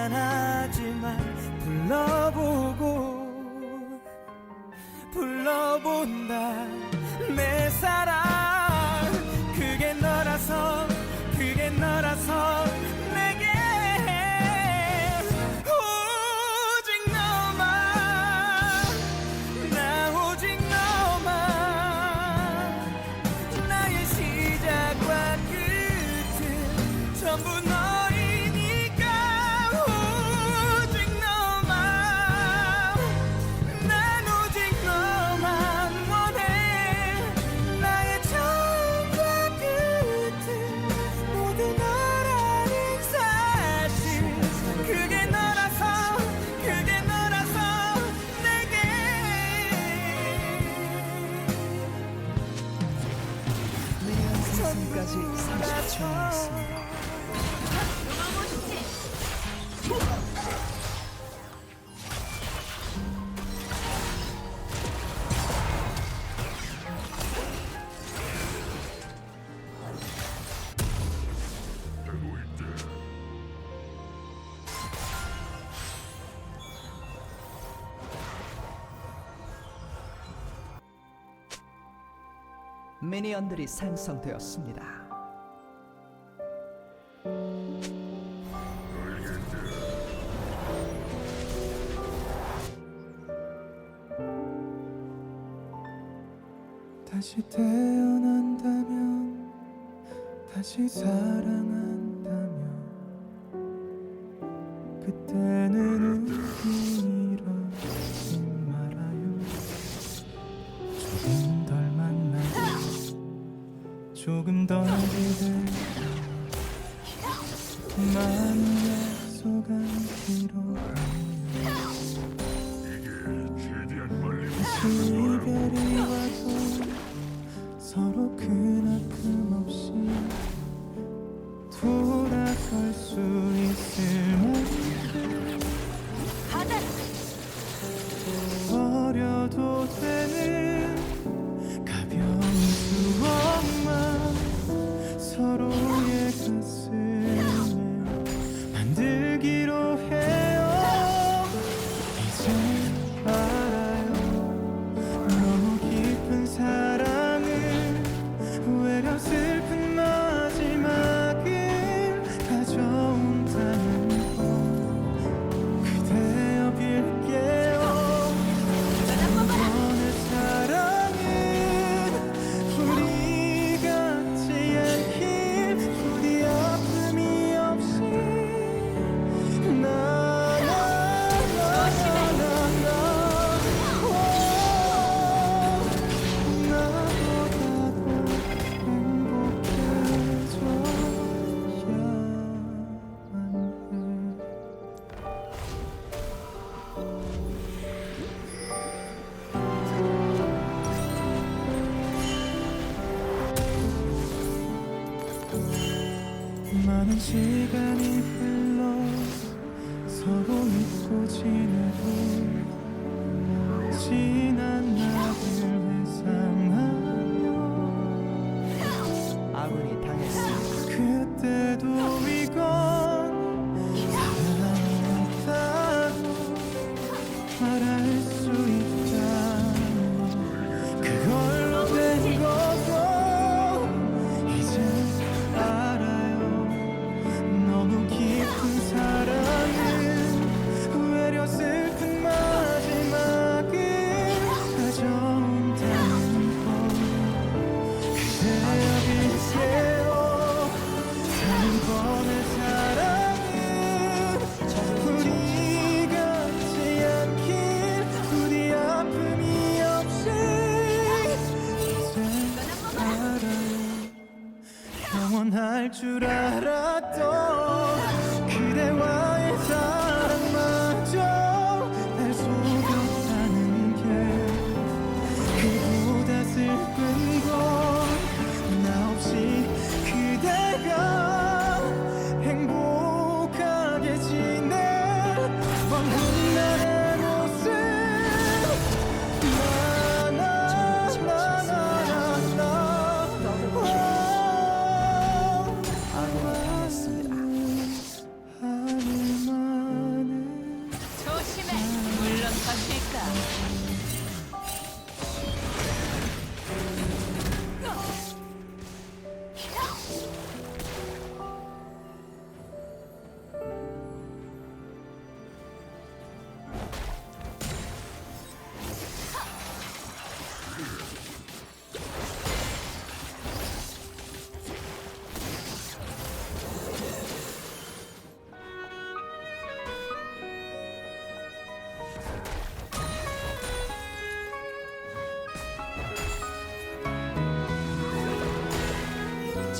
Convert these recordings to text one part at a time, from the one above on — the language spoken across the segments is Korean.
미안하지만 불러보고 불러본다. 결승까지 30초 남았습니다. 미니언들이 생성되었습니다. 조금 더 기대 많은 약속한 기록 이게 최대한 빨리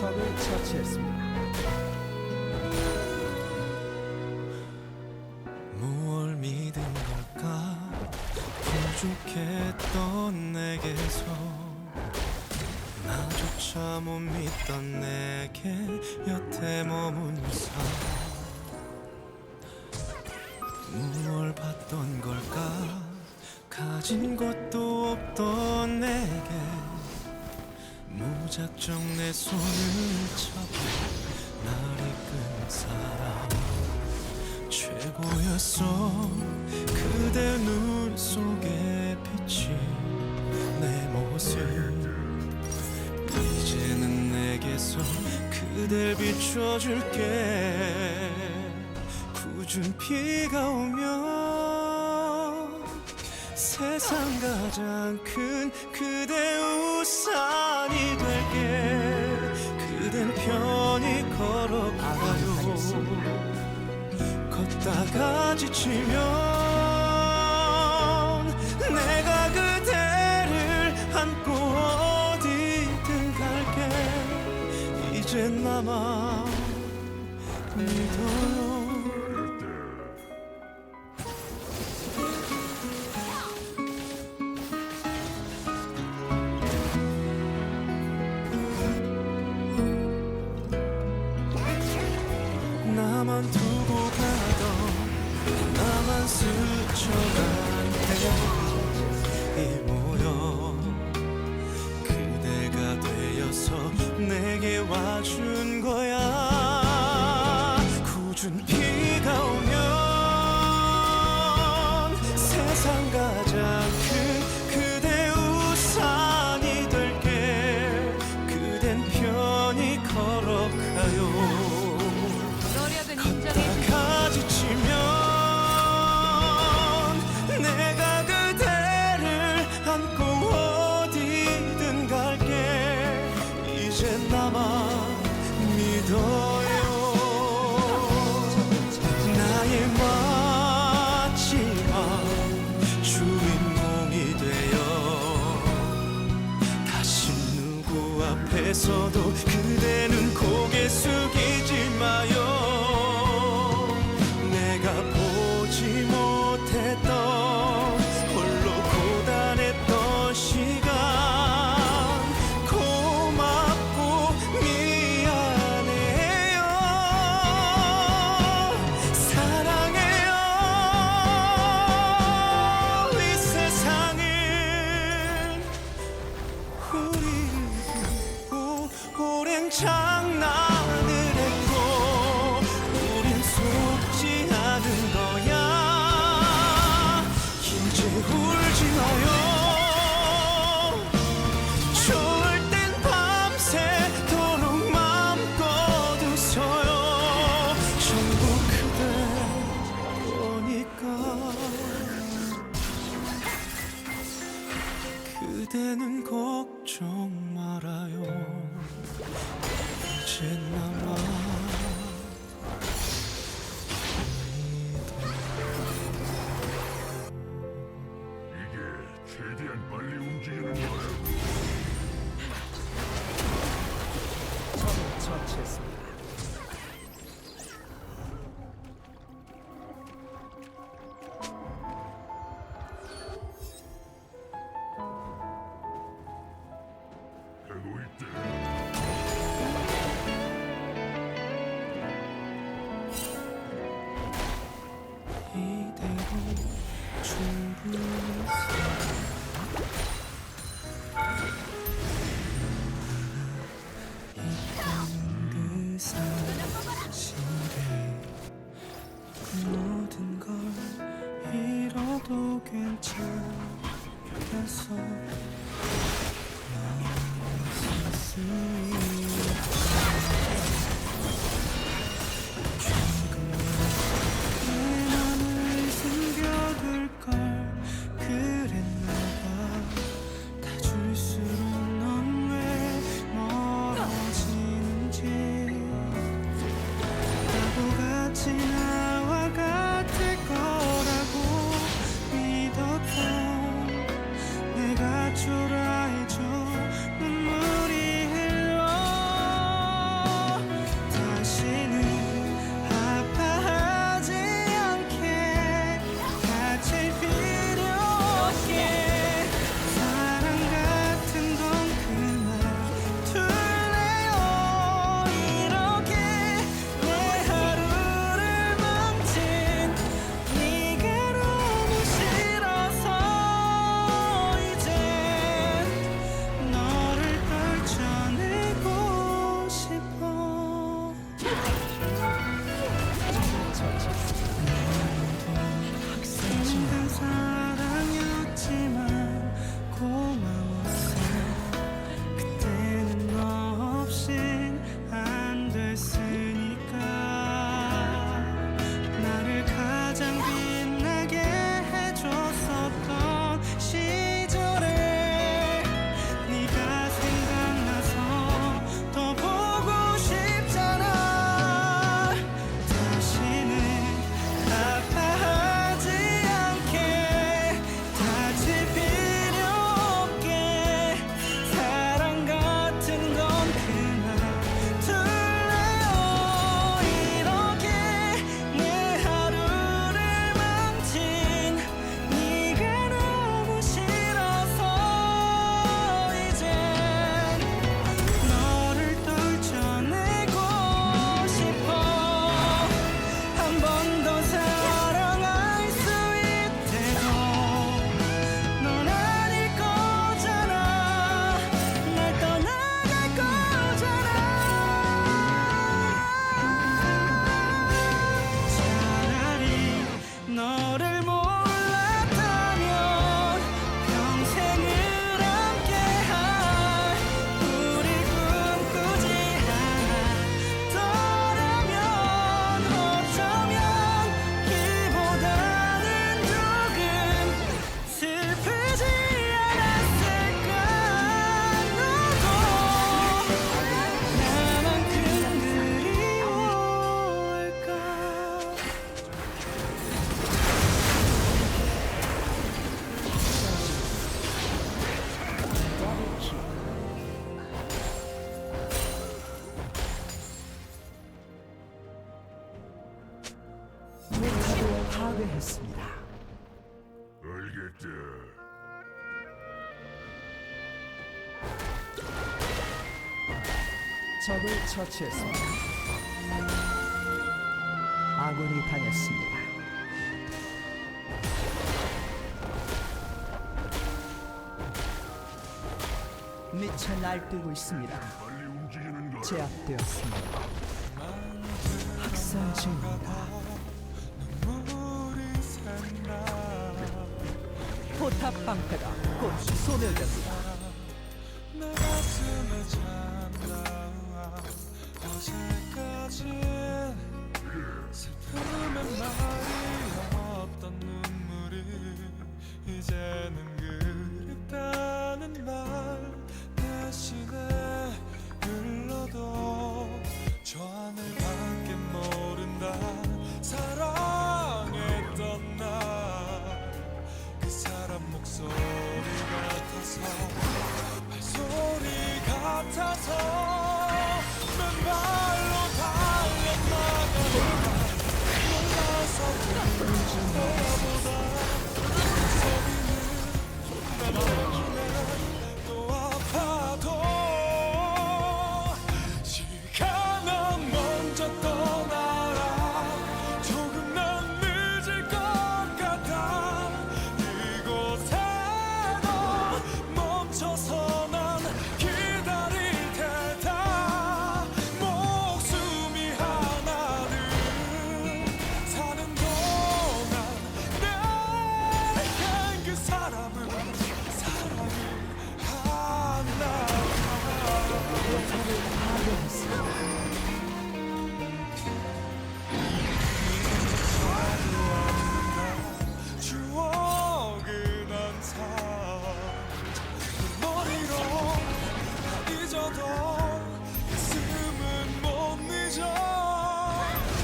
적을 처치했습니다. 무얼 믿은 걸까? 부족했던 내게서. 나조차 못 믿던 내게 여태 머문사. 무얼 봤던 걸까? 가진 것도 무작정 내 손을 잡아 날 이끈 사람. 최고였어. 그대 눈 속에 비친 내 모습. 이제는 내게서 그댈 비춰줄게. 굳은 비가 오면 세상 가장 큰 그대 우산이 될게. 그댄 편히 걸어가요 걷다가 지치면 내가 그대를 안고 어디든 갈게. 이제 나만 믿어요 스쳐간 해 앞에서도 그대는 고 그대는 걱정 말아요. 이제 나만 return. 적을 처치했습니다. 아군이 당했습니다. 미쳐 날뛰고 있습니다. 제압되었습니다. 학살 중입니다. 포탑 방패가 곧 소멸됩니다. 슬픔의 말이야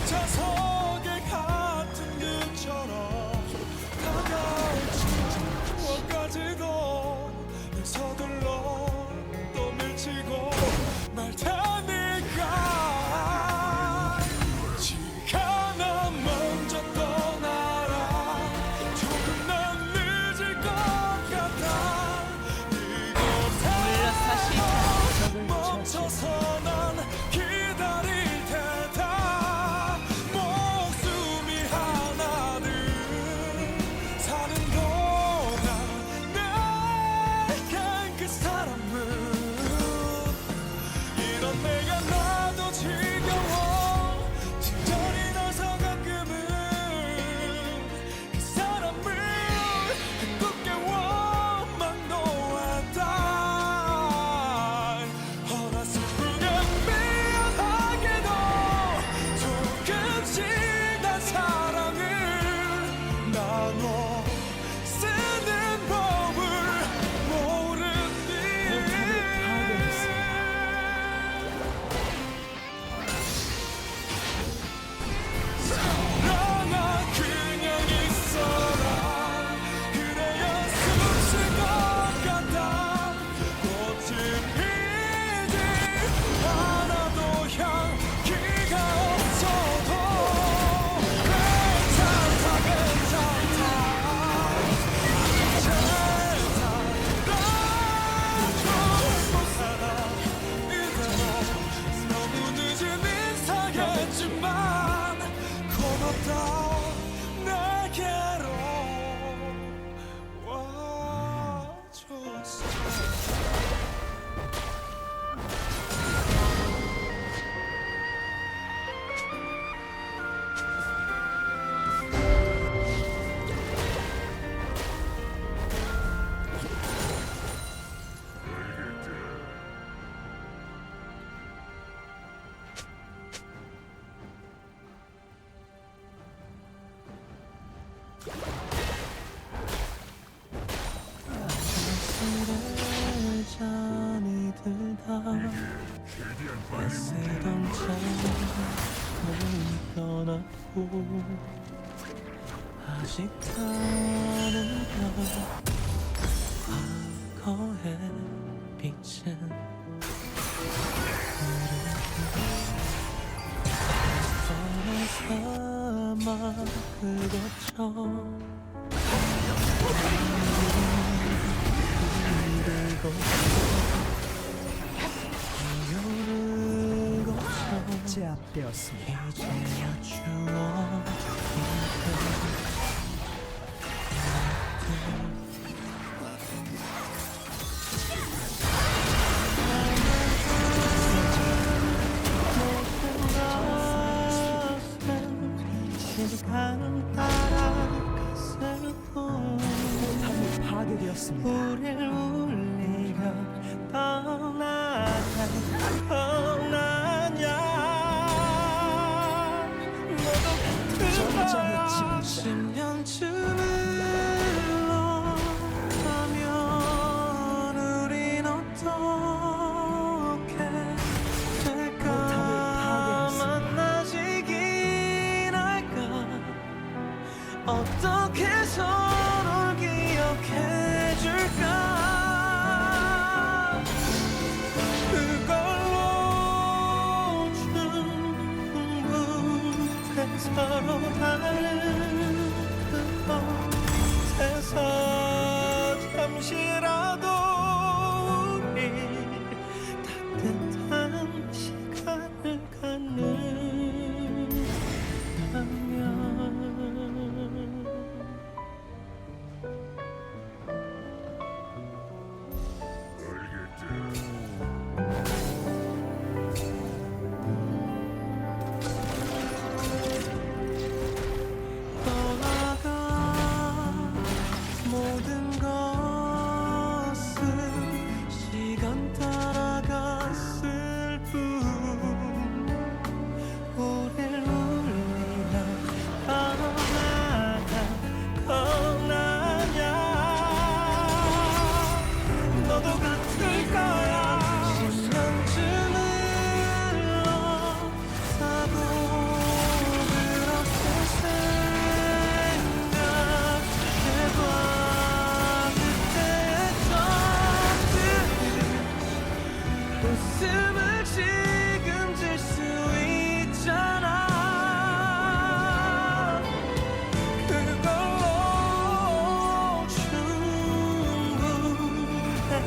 멈춰서 아직 타는 별 과거의 빛은 서로 삼아 그것처럼 이끌고 제압되었습니다. 파괴되었습니다.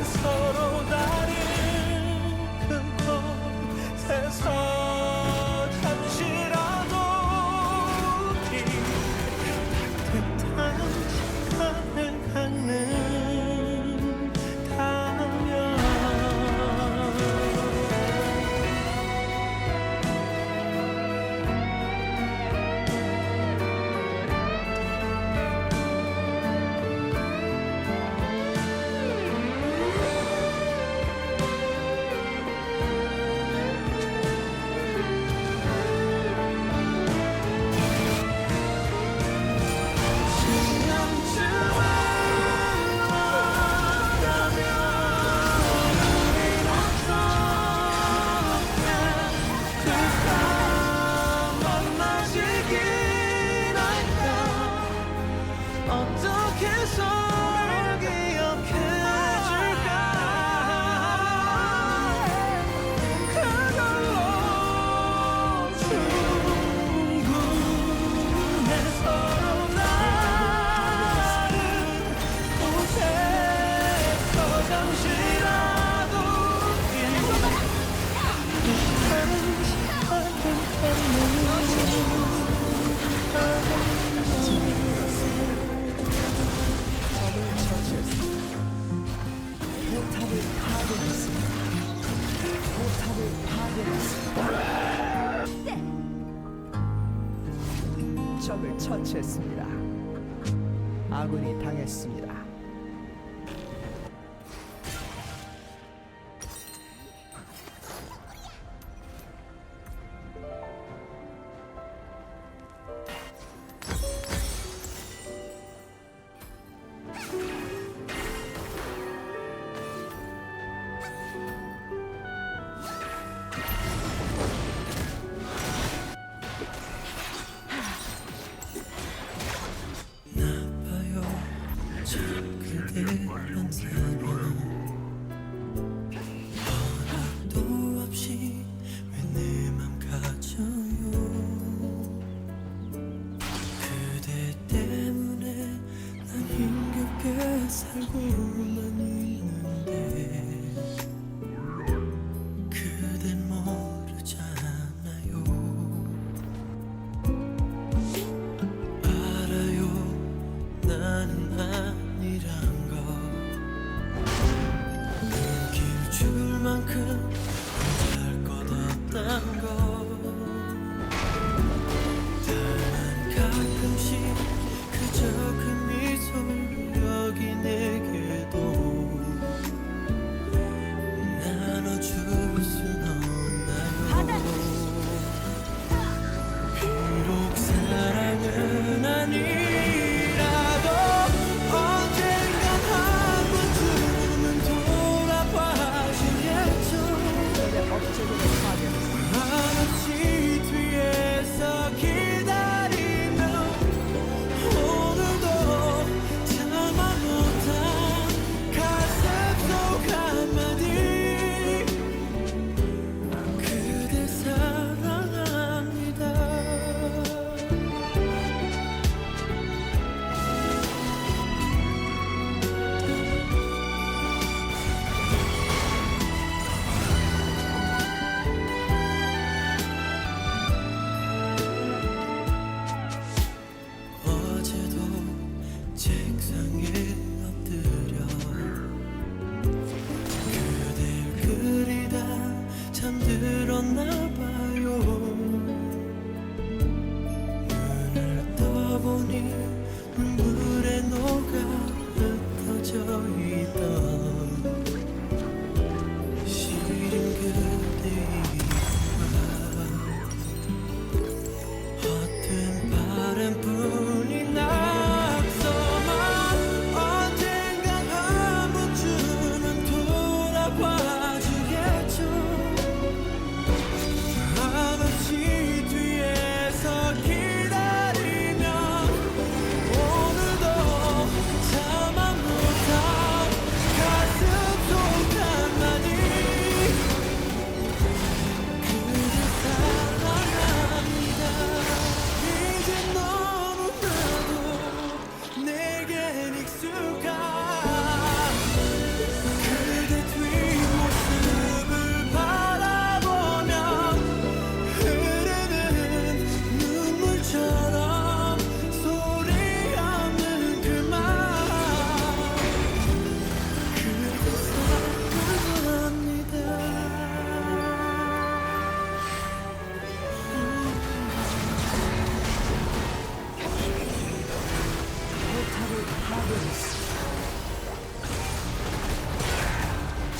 slow.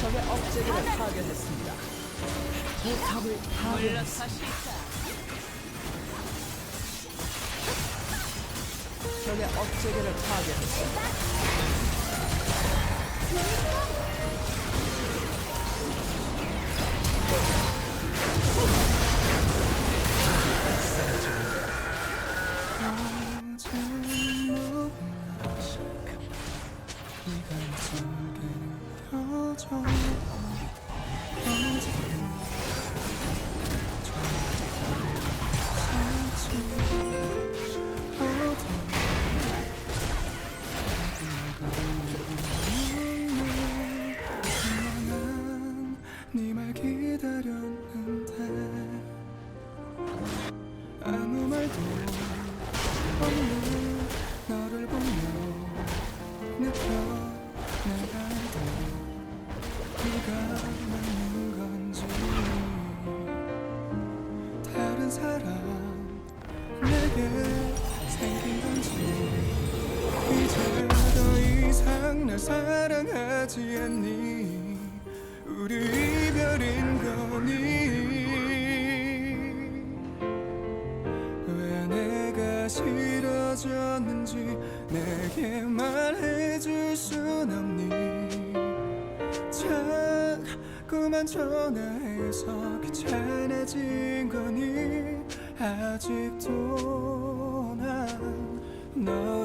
적의 억제기를 파괴했습니다. 무탑을 파괴했습니다. 적의 억제를 파괴했습니다. 어. 내게 말해줄 순 없니? 자꾸만 전화해서 그 귀찮아진 거니? 아직도 난너